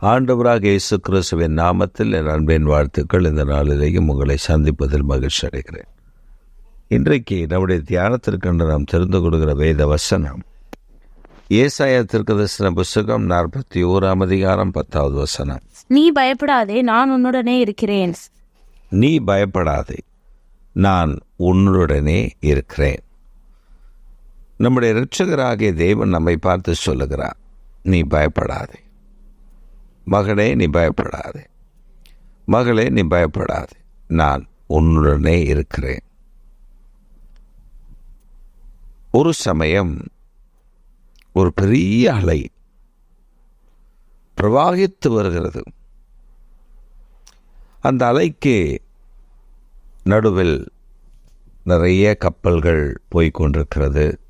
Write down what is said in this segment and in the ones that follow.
ஆண்டவராக இயேசு கிறிஸ்துவின் நாமத்தில் என் அன்பின் வாழ்த்துக்கள். இந்த நாளிலேயும் உங்களை சந்திப்பதில் மகிழ்ச்சி அடைகிறேன். இன்றைக்கு நம்முடைய தியானத்திற்கென்று நாம் தெரிந்து கொள்கிற வேத வசனம் ஏசாயா திருக்கதர்சன புஸ்தகம் நாற்பத்தி ஓராம் அதிகாரம் பத்தாவது வசனம். நீ பயப்படாதே நான் உன்னுடனே இருக்கிறேன். நீ பயப்படாதே நான் உன்னுடனே இருக்கிறேன். நம்முடைய இரட்சகராகிய தேவன் நம்மை பார்த்து சொல்லுகிறார் நீ பயப்படாதே. மகனே நீ பயப்படாதே. மகளே நீ பயப்படாதே. நான் உன்னுடனே இருக்கிறேன். ஒரு சமயம் ஒரு பெரிய அலை பிரவாகித்து வருகிறது. அந்த அலைக்கு நடுவில் நிறைய கப்பல்கள் போய்க் கொண்டிருக்கிறது.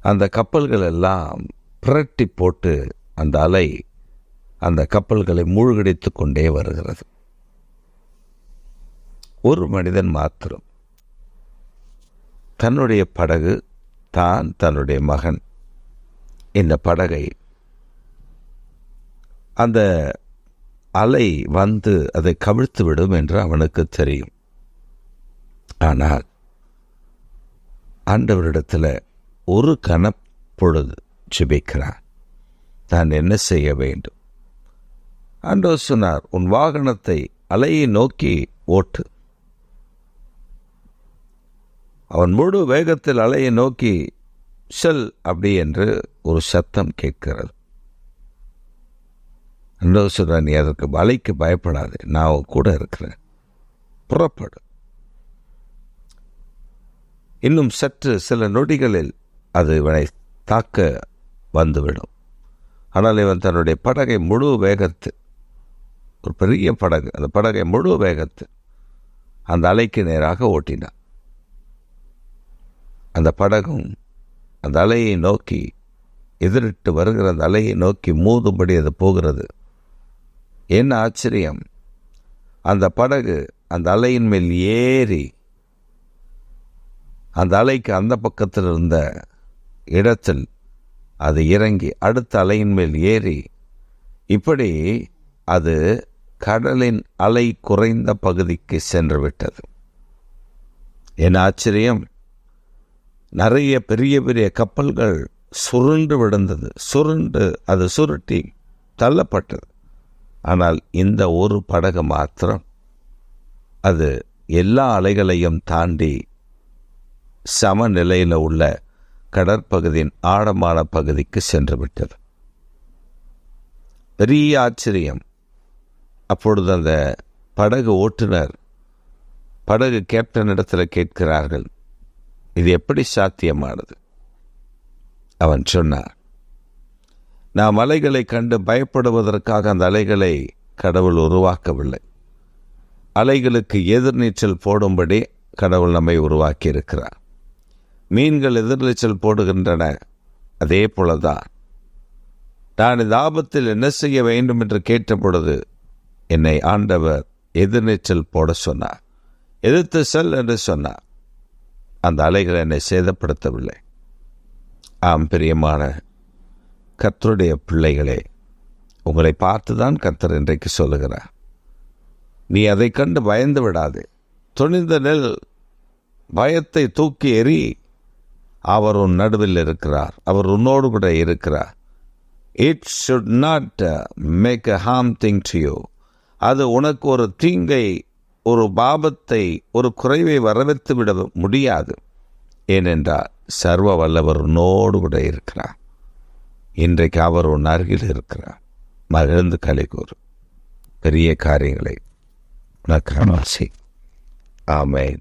அந்த கப்பல்கள் எல்லாம் புரட்டி போட்டு அந்த அலை அந்த கப்பல்களை மூழ்கடித்து கொண்டே வருகிறது. ஒரு மனிதன் மாத்திரம். தன்னுடைய படகு தான் தன்னுடைய மகன். இந்த படகை அந்த அலை வந்து அதை கவிழ்த்து விடும் என்று அவனுக்கு தெரியும். ஆனால் ஆண்டவரிடத்தில் ஒரு கனப்பொழுது ஜெபிக்கிறான். நான் என்ன செய்ய வேண்டும்? ஆண்டவர் சொன்னார் உன் வாகனத்தை அலையை நோக்கி ஓட்டு. அவன் முழு வேகத்தில் அலையை நோக்கி செல் அப்படி என்று ஒரு சத்தம் கேட்கிறது. ஆண்டவர் சொல்கிறார் நீ அதற்கு அலைக்கு பயப்படாது நான் கூட இருக்கிறேன். புறப்படு. இன்னும் சற்று சில நொடிகளில் அது இவனை தாக்க வந்துவிடும். ஆனால் இவன் தன்னுடைய படகை முழு வேகத்தில் ஒரு பெரிய படகு. அந்த படகை முழு வேகத்து அந்த அலைக்கு நேராக ஓட்டினான். அந்த படகும் அந்த அலையை நோக்கி எதிரிட்டு வருகிற அந்த அலையை நோக்கி மூதும்படி அது போகிறது. என்ன ஆச்சரியம். அந்த படகு அந்த அலையின் மேல் ஏறி அந்த அலைக்கு அந்த பக்கத்தில் இருந்த இடத்தில் அது இறங்கி அடுத்த அலையின் மேல் ஏறி இப்படி அது கடலின் அலை குறைந்த பகுதிக்கு சென்று விட்டது என் ஆச்சரியம் நிறைய பெரிய பெரிய கப்பல்கள் சுருண்டு விழுந்தது. சுருண்டு அது சுருட்டி தள்ளப்பட்டது. ஆனால் இந்த ஒரு படகு மாத்திரம் அது எல்லா அலைகளையும் தாண்டி சமநிலையில் உள்ள கடற்பகுதியின் ஆழமான பகுதிக்கு சென்று விட்டது பெரிய ஆச்சரியம் அப்பொழுது அந்த படகு ஓட்டுநர் படகு கேப்டன் இடத்துல கேட்கிறார்கள் இது எப்படி சாத்தியமானது? அவன் சொன்னார் நாம் அலைகளை கண்டு பயப்படுவதற்காக அந்த அலைகளை கடவுள் உருவாக்கவில்லை. அலைகளுக்கு எதிர்நீச்சல் போடும்படி கடவுள் நம்மை உருவாக்கி இருக்கிறார் மீன்கள் எதிர்நீச்சல் போடுகின்றன அதே போலதான். நான் இந்த ஆபத்தில் என்ன செய்ய வேண்டும் என்று கேட்ட பொழுது என்னை ஆண்டவர் எதிர்நீச்சல் போட சொன்னார். எதிர்த்து செல் என்று சொன்னார். அந்த அலைகள் என்னை சேதப்படுத்தவில்லை. ஆம் பிரியமான கத்தருடைய பிள்ளைகளே உங்களை பார்த்து தான் கத்தர் இன்றைக்கு சொல்லுகிறார். நீ அதை கண்டு பயந்து விடாதே. துணிந்த நெல் பயத்தை தூக்கி எறி அவர் உன் நடுவில் இருக்கிறார். அவர் உன்னோடு கூட இருக்கிறார். It should not make a harm thing to you அது உனக்கு ஒரு தீங்கை ஒரு பாபத்தை ஒரு குறைவை வரவேற்று விட முடியாது. ஏனென்றால் சர்வ வல்லவர் உன்னோடு கூட இருக்கிறார். இன்றைக்கு அவர் உன் அருகில் இருக்கிறார். மகிழ்ந்து கலை கூறு. பெரிய காரியங்களை உனக்கு ஆமேன்.